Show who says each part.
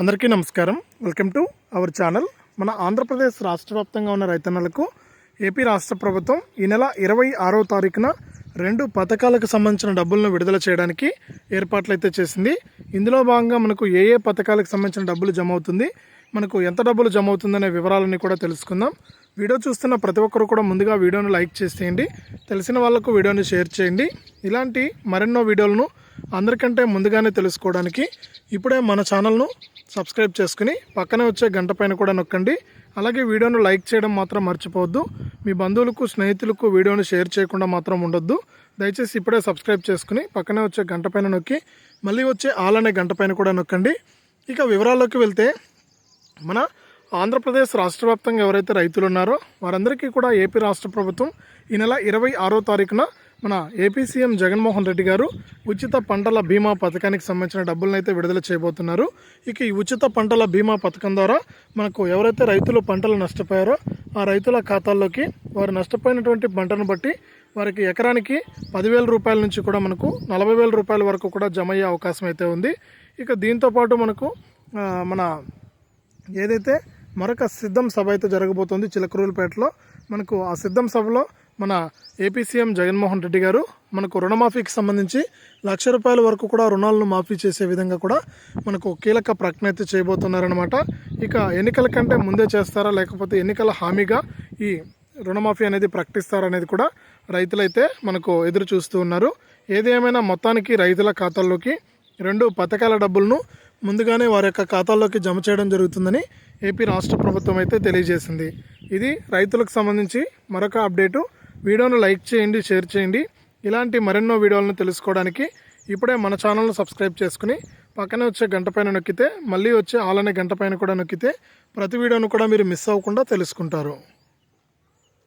Speaker 1: అందరికీ నమస్కారం. Welcome to our channel. మన ఆంధ్రప్రదేశ్ రాష్ట్ర వ్యాప్తంగా ఉన్న రైతన్నలకు ఏపీ రాష్ట్ర ప్రభుత్వం ఈ నెల ఇరవై ఆరో తారీఖున రెండు పథకాలకు సంబంధించిన డబ్బులను విడుదల చేయడానికి ఏర్పాట్లు అయితే చేసింది. ఇందులో భాగంగా మనకు ఏ ఏ పథకాలకు సంబంధించిన డబ్బులు జమ అవుతుంది మనకు ఎంత డబ్బులు జమ అవుతుందనే వివరాలన్నీ కూడా తెలుసుకుందాం. వీడియో చూస్తున్న ప్రతి ఒక్కరు కూడా ముందుగా వీడియోను లైక్ చేసేయండి. తెలిసిన వాళ్ళకు వీడియోని షేర్ చేయండి. ఇలాంటి మరెన్నో వీడియోలను అందరికంటే ముందుగానే తెలుసుకోవడానికి ఇప్పుడే మన ఛానల్ను సబ్స్క్రైబ్ చేసుకుని పక్కనే వచ్చే గంట పైన కూడా నొక్కండి. అలాగే వీడియోను లైక్ చేయడం మాత్రం మర్చిపోవద్దు. మీ బంధువులకు స్నేహితులకు వీడియోను షేర్ చేయకుండా మాత్రం ఉండొద్దు. దయచేసి ఇప్పుడే సబ్స్క్రైబ్ చేసుకుని పక్కనే వచ్చే గంట పైన నొక్కి మళ్ళీ వచ్చే ఆల్ అనే గంట పైన కూడా నొక్కండి. ఇక వివరాల్లోకి వెళ్తే మన ఆంధ్రప్రదేశ్ రాష్ట్ర వ్యాప్తంగా ఎవరైతే రైతులు ఉన్నారో వారందరికీ కూడా ఏపీ రాష్ట్ర ప్రభుత్వం ఈ నెల ఇరవై ఆరో తారీఖున మన ఏపీ సీఎం జగన్మోహన్ రెడ్డి గారు ఉచిత పంటల బీమా పథకానికి సంబంధించిన డబ్బులను అయితే విడుదల చేయబోతున్నారు. ఇక ఈ ఉచిత పంటల బీమా పథకం ద్వారా మనకు ఎవరైతే రైతులు పంటలు నష్టపోయారో ఆ రైతుల ఖాతాల్లోకి వారు నష్టపోయినటువంటి పంటను బట్టి వారికి ఎకరానికి పదివేల రూపాయల నుంచి కూడా మనకు నలభై వేల రూపాయల వరకు కూడా జమ అయ్యే అవకాశం అయితే ఉంది. ఇక దీంతో పాటు మనకు మన ఏదైతే మరొక సిద్ధం సభ అయితే జరగబోతోంది చిలకరూరుపేటలో మనకు ఆ సిద్ధం సభలో మన ఏపీ సీఎం జగన్మోహన్ రెడ్డి గారు మనకు రుణమాఫీకి సంబంధించి లక్ష రూపాయల వరకు కూడా రుణాలను మాఫీ చేసే విధంగా కూడా మనకు కీలక ప్రకటన అయితే చేయబోతున్నారనమాట ఇక ఎన్నికల కంటే ముందే చేస్తారా లేకపోతే ఎన్నికల హామీగా ఈ రుణమాఫీ అనేది ప్రకటిస్తారనేది కూడా రైతులైతే మనకు ఎదురు చూస్తూ ఉన్నారు. ఏది ఏమైనా మొత్తానికి రైతుల ఖాతాల్లోకి రెండు పథకాల డబ్బులను ముందుగానే వారి యొక్క ఖాతాల్లోకి జమ చేయడం జరుగుతుందని ఏపీ రాష్ట్ర ప్రభుత్వం అయితే తెలియజేసింది. ఇది రైతులకు సంబంధించి మరొక అప్డేటు. వీడియోను లైక్ చేయండి షేర్ చేయండి. ఇలాంటి మరెన్నో వీడియోలను తెలుసుకోవడానికి ఇప్పుడే మన ఛానల్ను సబ్స్క్రైబ్ చేసుకుని పక్కనే వచ్చే గంట పైన నొక్కితే మళ్ళీ వచ్చే ఆలనే గంట పైన కూడా నొక్కితే ప్రతి వీడియోను కూడా మీరు మిస్ అవ్వకుండా తెలుసుకుంటారు.